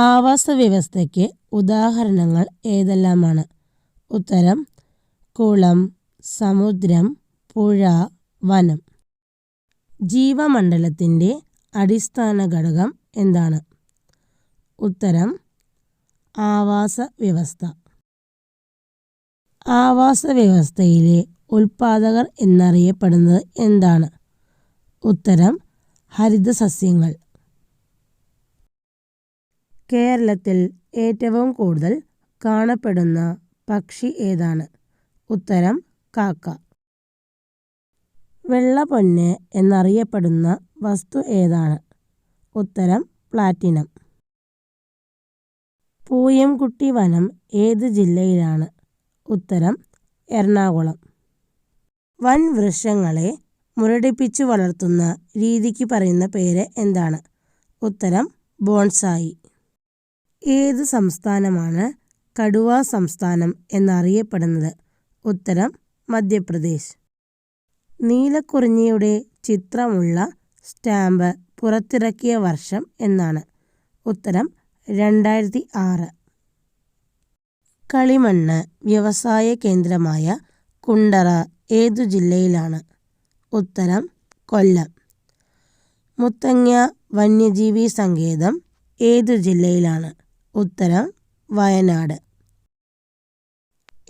ആവാസ വ്യവസ്ഥയ്ക്ക് ഉദാഹരണങ്ങൾ ഏതെല്ലാമാണ്? ഉത്തരം കുളം സമുദ്രം പുഴ വനം. ജീവമണ്ഡലത്തിന്റെ അടിസ്ഥാന ഘടകം എന്താണ്? ഉത്തരം ആവാസ വ്യവസ്ഥ ആവാസ വ്യവസ്ഥയിലെ ഉൽപാദകർ എന്നറിയപ്പെടുന്നത് എന്താണ്? ഉത്തരം ഹരിതസസ്യങ്ങൾ. കേരളത്തിൽ ഏറ്റവും കൂടുതൽ കാണപ്പെടുന്ന പക്ഷി ഏതാണ്? ഉത്തരം കാക്ക. വെള്ളപ്പൊന്ന് എന്നറിയപ്പെടുന്ന വസ്തു ഏതാണ്? ഉത്തരം പ്ലാറ്റിനം. പൂയംകുട്ടി വനം ഏത് ജില്ലയിലാണ്? ഉത്തരം എറണാകുളം. വൻ വൃക്ഷങ്ങളെ മുരടിപ്പിച്ചു വളർത്തുന്ന രീതിക്ക് പറയുന്ന പേര് എന്താണ്? ഉത്തരം ബോൺസായി. ഏത് സംസ്ഥാനമാണ് കടുവ സംസ്ഥാനം എന്നറിയപ്പെടുന്നത്? ഉത്തരം മധ്യപ്രദേശ്. നീലക്കുറിഞ്ഞിയുടെ ചിത്രമുള്ള സ്റ്റാമ്പ് പുറത്തിറക്കിയ വർഷം എന്നാണ്. ഉത്തരം രണ്ടായിരത്തി ആറ് കളിമണ്ണ് വ്യവസായ കേന്ദ്രമായ കുണ്ടറ ഏതു ജില്ലയിലാണ്? ഉത്തരം കൊല്ലം. മുത്തങ്ങ വന്യജീവി സങ്കേതം ഏതു ജില്ലയിലാണ്? ഉത്തരം വയനാട്.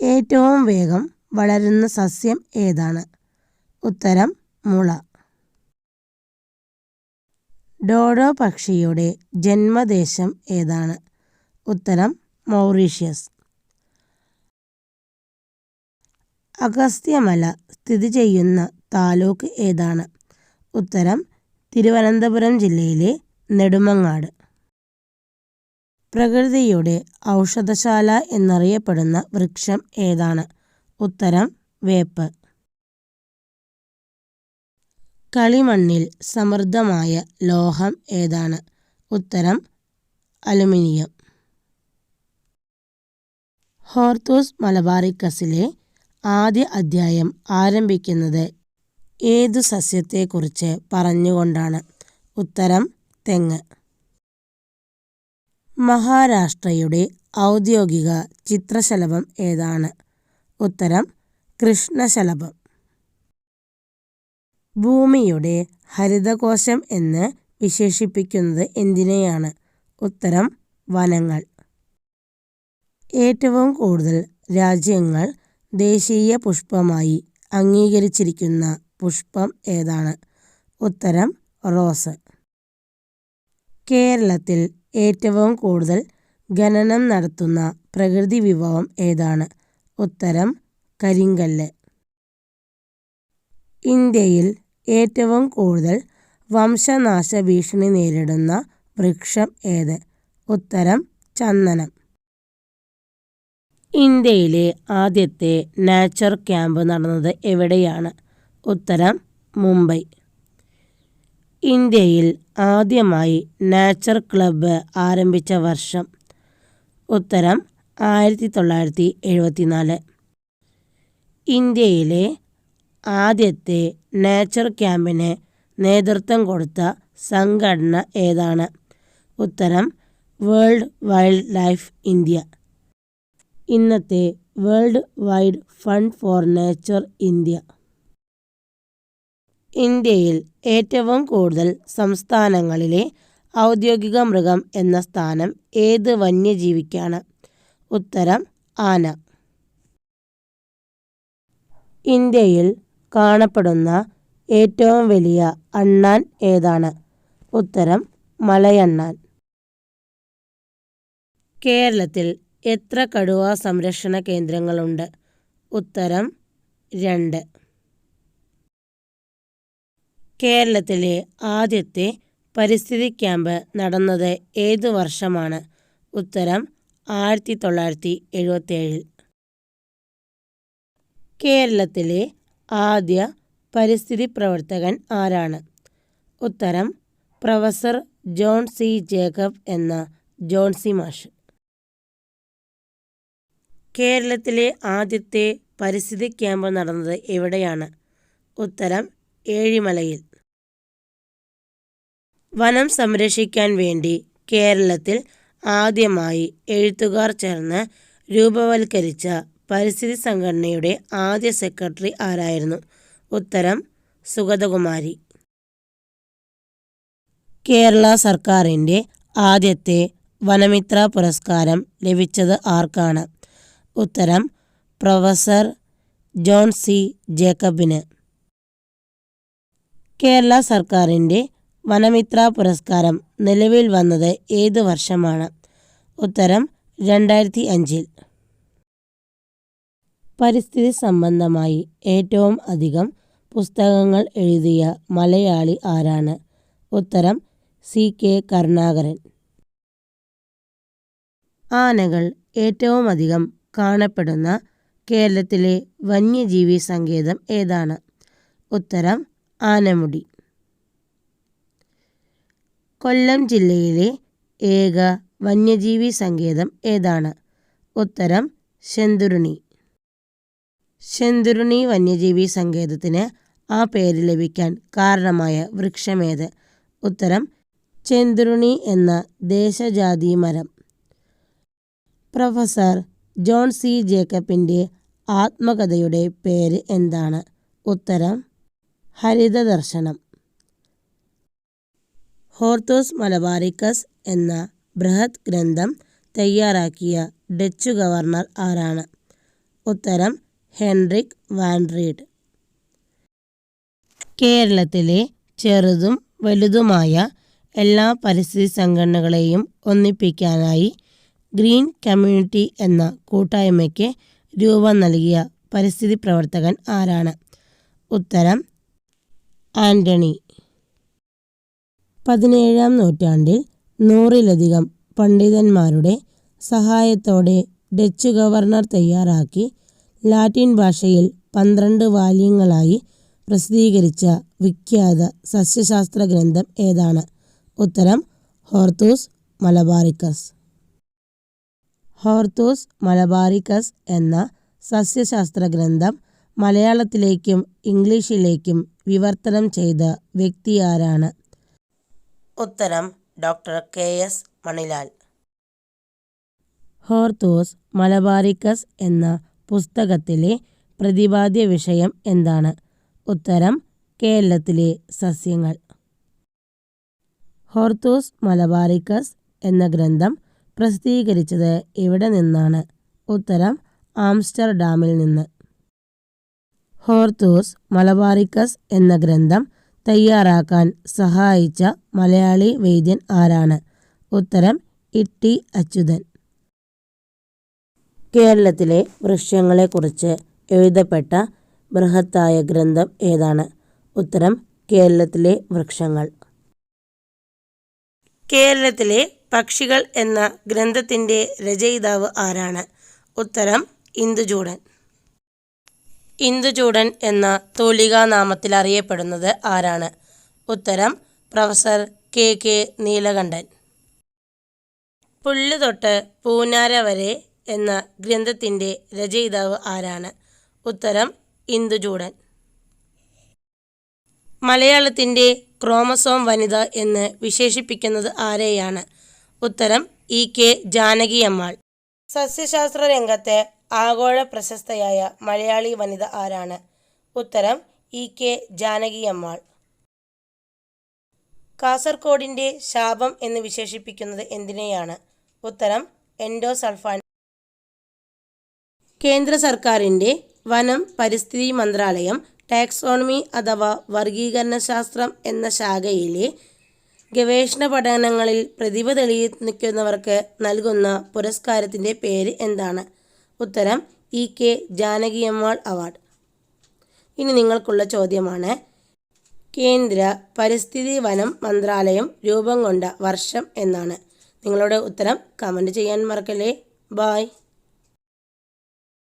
ഏറ്റവും വേഗം വളരുന്ന സസ്യം ഏതാണ്? ഉത്തരം മുള. ഡോഡോ പക്ഷിയുടെ ജന്മദേശം ഏതാണ്? ഉത്തരം മൗറീഷ്യസ്. അഗസ്ത്യമല സ്ഥിതി ചെയ്യുന്ന താലൂക്ക് ഏതാണ്? ഉത്തരം തിരുവനന്തപുരം ജില്ലയിലെ നെടുമങ്ങാട്. പ്രകൃതിയുടെ ഔഷധശാല എന്നറിയപ്പെടുന്ന വൃക്ഷം ഏതാണ്? ഉത്തരം വേപ്പ്. കളിമണ്ണിൽ സമൃദ്ധമായ ലോഹം ഏതാണ്? ഉത്തരം അലുമിനിയം. ഹോർത്തൂസ് മലബാറിക്കസിലെ ആദ്യ അധ്യായം ആരംഭിക്കുന്നത് ഏതു സസ്യത്തെക്കുറിച്ച് പറഞ്ഞുകൊണ്ടാണ്. ഉത്തരം തെങ്ങ്. മഹാരാഷ്ട്രയുടെ ഔദ്യോഗിക ചിത്രശലഭം ഏതാണ്? ഉത്തരം കൃഷ്ണശലഭം. ഭൂമിയുടെ ഹരിതകോശം എന്ന് വിശേഷിപ്പിക്കുന്നത് എന്തിനെയാണ്? ഉത്തരം വനങ്ങൾ. ഏറ്റവും കൂടുതൽ രാജ്യങ്ങൾ ദേശീയ പുഷ്പമായി അംഗീകരിച്ചിരിക്കുന്ന പുഷ്പം ഏതാണ്? ഉത്തരം റോസ്. കേരളത്തിൽ ഏറ്റവും കൂടുതൽ ഖനനം നടത്തുന്ന പ്രകൃതി വിഭവം ഏതാണ്? ഉത്തരം കരിങ്കല്ല്. ഇന്ത്യയിൽ ഏറ്റവും കൂടുതൽ വംശനാശ ഭീഷണി നേരിടുന്ന വൃക്ഷം ഏത്? ഉത്തരം ചന്ദനം. ഇന്ത്യയിലെ ആദ്യത്തെ നാച്ചർ ക്യാമ്പ് നടന്നത് എവിടെയാണ്? ഉത്തരം മുംബൈ. ഇന്ത്യയിൽ ആദ്യമായി നാച്ചർ ക്ലബ്ബ് ആരംഭിച്ച വർഷം. ഉത്തരം ആയിരത്തി തൊള്ളായിരത്തി എഴുപത്തിനാല് ഇന്ത്യയിലെ ആദ്യത്തെ നേച്ചർ ക്യാമ്പിന് നേതൃത്വം കൊടുത്ത സംഘടന ഏതാണ്? ഉത്തരം വേൾഡ് വൈൽഡ് ലൈഫ് ഇന്ത്യ. ഇന്നത്തെ world wide fund for nature India. ഇന്ത്യയിൽ ഏറ്റവും കൂടുതൽ സംസ്ഥാനങ്ങളിലെ ഔദ്യോഗിക മൃഗം എന്ന സ്ഥാനം ഏത് വന്യജീവിക്കാണ്? ഉത്തരം ആന. ഇന്ത്യയിൽ കാണപ്പെടുന്ന ഏറ്റവും വലിയ അണ്ണാൻ ഏതാണ്? ഉത്തരം മലയണ്ണാൻ. കേരളത്തിൽ എത്ര കടുവ സംരക്ഷണ കേന്ദ്രങ്ങളുണ്ട്? ഉത്തരം രണ്ട്. കേരളത്തിലെ ആദ്യത്തെ പരിസ്ഥിതി ക്യാമ്പ് നടന്നത് ഏതു വർഷമാണ്? ഉത്തരം ആയിരത്തി തൊള്ളായിരത്തി എഴുപത്തേഴിൽ കേരളത്തിലെ ആദ്യ പരിസ്ഥിതി പ്രവർത്തകൻ ആരാണ്? ഉത്തരം പ്രൊഫസർ ജോൺ സി ജേക്കബ് എന്ന ജോൺ സി മാഷ്. കേരളത്തിലെ ആദ്യത്തെ പരിസ്ഥിതി ക്യാമ്പ് നടന്നത് എവിടെയാണ്? ഉത്തരം ഏഴിമലയിൽ. വനം സംരക്ഷിക്കാൻ വേണ്ടി കേരളത്തിൽ ആദ്യമായി എഴുത്തുകാർ ചേർന്ന് രൂപവൽക്കരിച്ച പരിസ്ഥിതി സംഘടനയുടെ ആദ്യ സെക്രട്ടറി ആരായിരുന്നു? ഉത്തരം സുഗതകുമാരി. കേരള സർക്കാരിന്റെ ആദ്യത്തെ വനമിത്ര പുരസ്കാരം ലഭിച്ചത് ആർക്കാണ്? ഉത്തരം പ്രൊഫസർ ജോൺ സി ജേക്കബിന്. കേരള സർക്കാരിന്റെ വനമിത്ര പുരസ്കാരം നിലവിൽ വന്നത് ഏത് വർഷമാണ്? ഉത്തരം രണ്ടായിരത്തി അഞ്ചിൽ പരിസ്ഥിതി സംബന്ധമായി ഏറ്റവും അധികം പുസ്തകങ്ങൾ എഴുതിയ മലയാളി ആരാണ്? ഉത്തരം സി കെ കരുണാകരൻ. ആനകൾ ഏറ്റവും അധികം കാണപ്പെടുന്ന കേരളത്തിലെ വന്യജീവി സങ്കേതം ഏതാണ്? ഉത്തരം ആനമുടി. കൊല്ലം ജില്ലയിലെ ഏക വന്യജീവി സങ്കേതം ഏതാണ്? ഉത്തരം ശെന്തുരുണി. ശെന്തുരുണി വന്യജീവി സങ്കേതത്തിന് ആ പേര് ലഭിക്കാൻ കാരണമായ വൃക്ഷമേത്? ഉത്തരം ചെന്തുരുണി എന്ന ദേശജാതി മരം. പ്രൊഫസർ ജോൺ സി ജേക്കബിന്റെ ആത്മകഥയുടെ പേര് എന്താണ്? ഉത്തരം ഹരിതദർശനം. ഹോർത്തോസ് മലബാറിക്കസ് എന്ന ബൃഹത് ഗ്രന്ഥം തയ്യാറാക്കിയ ഡച്ചു ഗവർണർ ആരാണ്? ഉത്തരം ഹെൻറിക് വാൻഡ്രീഡ് കേരളത്തിലെ ചെറുതും വലുതുമായ എല്ലാ പരിസ്ഥിതി സംഘടനകളെയും ഒന്നിപ്പിക്കാനായി ഗ്രീൻ കമ്മ്യൂണിറ്റി എന്ന കൂട്ടായ്മയ്ക്ക് രൂപം നൽകിയ പരിസ്ഥിതി പ്രവർത്തകൻ ആരാണ്? ഉത്തരം ആന്റണി പതിനേഴാം നൂറ്റാണ്ടിൽ നൂറിലധികം പണ്ഡിതന്മാരുടെ സഹായത്തോടെ ഡച്ച് ഗവർണർ തയ്യാറാക്കി ലാറ്റിൻ ഭാഷയിൽ പന്ത്രണ്ട് വാല്യങ്ങളായി പ്രസിദ്ധീകരിച്ച വിഖ്യാത സസ്യശാസ്ത്ര ഗ്രന്ഥം ഏതാണ്? ഉത്തരം ഹോർത്തൂസ് മലബാറിക്കസ്. ഹോർത്തൂസ് മലബാറിക്കസ് എന്ന സസ്യശാസ്ത്ര ഗ്രന്ഥം മലയാളത്തിലേക്കും ഇംഗ്ലീഷിലേക്കും വിവർത്തനം ചെയ്ത വ്യക്തി ആരാണ്? ഉത്തരം doctor K S Manilal. Hortus Malabaricus എന്ന പുസ്തകത്തിലെ പ്രതിപാദ്യ വിഷയം എന്താണ്? ഉത്തരം കേരളത്തിലെ സസ്യങ്ങൾ. ഹോർത്തൂസ് മലബാറിക്കസ് എന്ന ഗ്രന്ഥം പ്രസിദ്ധീകരിച്ചത് എവിടെ നിന്നാണ്? ഉത്തരം ആംസ്റ്റർഡാമിൽ നിന്ന്. ഹോർത്തൂസ് മലബാറിക്കസ് എന്ന ഗ്രന്ഥം തയ്യാറാക്കാൻ സഹായിച്ച മലയാളി വൈദ്യൻ ആരാണ്? ഉത്തരം ഇട്ടി അച്യുതൻ. കേരളത്തിലെ വൃക്ഷങ്ങളെക്കുറിച്ച് എഴുതപ്പെട്ട ബൃഹത്തായ ഗ്രന്ഥം ഏതാണ്? ഉത്തരം കേരളത്തിലെ വൃക്ഷങ്ങൾ. കേരളത്തിലെ പക്ഷികൾ എന്ന ഗ്രന്ഥത്തിന്റെ രചയിതാവ് ആരാണ്? ഉത്തരം ഇന്ദുചൂടൻ. ഇന്ദുചൂടൻ എന്ന തൂലികാനാമത്തിൽ അറിയപ്പെടുന്നത് ആരാണ്? ഉത്തരം പ്രൊഫസർ കെ കെ നീലകണ്ഠൻ. പുല്ല് തൊട്ട് പൂനാര വരെ എന്ന ഗ്രന്ഥത്തിന്റെ രചയിതാവ് ആരാണ്? ഉത്തരം ഇന്ദുചൂടൻ മലയാളത്തിന്റെ ക്രോമസോം വനിത എന്ന് വിശേഷിപ്പിക്കുന്നത് ആരെയാണ്? ഉത്തരം ഇ കെ ജാനകിയമ്മാൾ. സസ്യശാസ്ത്ര രംഗത്തെ ആഗോള പ്രശസ്തയായ മലയാളി വനിത ആരാണ്? ഉത്തരം ഇ കെ ജാനകിയമ്മാൾ. കാസർഗോഡിന്റെ ശാപം എന്ന് വിശേഷിപ്പിക്കുന്നത് എന്തിനെയാണ്? ഉത്തരം എൻഡോസൾഫാൻ. കേന്ദ്ര സർക്കാരിന്റെ വനം പരിസ്ഥിതി മന്ത്രാലയം ടാക്സോണമി അഥവാ വർഗീകരണ ശാസ്ത്രം എന്ന ശാഖയിലെ ഗവേഷണ പഠനങ്ങളിൽ പ്രതിഭ തെളിയിക്കുന്നവർക്ക് നൽകുന്ന പുരസ്കാരത്തിന്റെ പേര് എന്താണ്? ഉത്തരം ഇ കെ ജാനകിയമ്മാൾ അവാർഡ്. ഇനി നിങ്ങൾക്കുള്ള ചോദ്യമാണ്. കേന്ദ്ര പരിസ്ഥിതി വനം മന്ത്രാലയം രൂപം കൊണ്ട വർഷം എന്നാണ്. നിങ്ങളുടെ ഉത്തരം കമന്റ് ചെയ്യാൻ മറക്കല്ലേ. ബായ്